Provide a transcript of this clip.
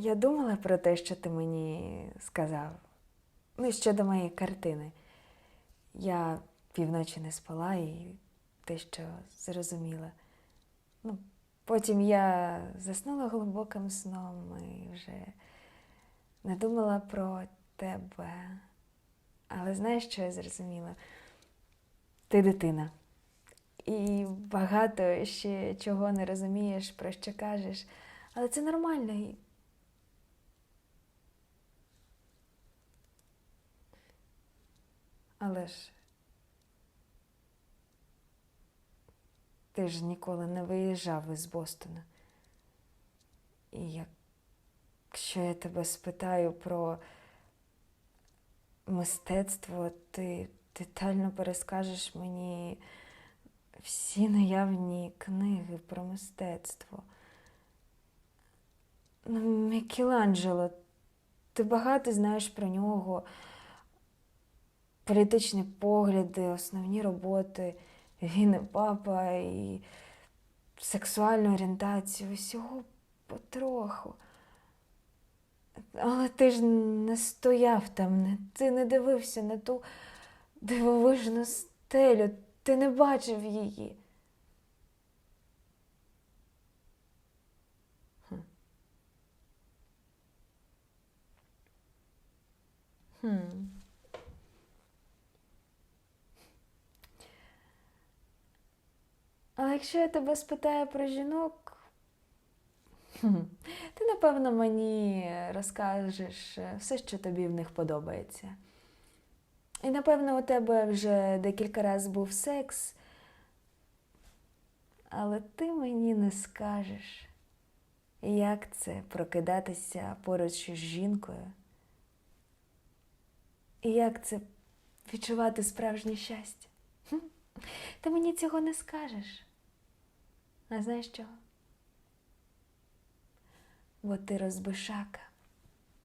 Я думала про те, що ти мені сказав. Ну, щодо моєї картини. Я півночі не спала і те, що зрозуміла. Ну, потім я заснула глибоким сном і вже не думала про тебе. Але знаєш, що я зрозуміла? Ти дитина. І багато ще чого не розумієш, про що кажеш. Але це нормально. Але ж ти ж ніколи не виїжджав із Бостона. І якщо я тебе спитаю про мистецтво, ти детально перескажеш мені всі наявні книги про мистецтво. Ну, Мікеланджело, ти багато знаєш про нього, політичні погляди, основні роботи, він і папа, і сексуальну орієнтацію, усього потроху. Але ти ж не стояв там, ти не дивився на ту дивовижну стелю, ти не бачив її. Хм. Хм. Але якщо я тебе спитаю про жінок, ти, напевно, мені розкажеш е, все, що тобі в них подобається. І, напевно, у тебе вже декілька разів був секс, але ти мені не скажеш, як це прокидатися поруч із жінкою, і як це відчувати справжнє щастя. Ти мені цього не скажеш. А знаєш чого? Бо ти розбишака.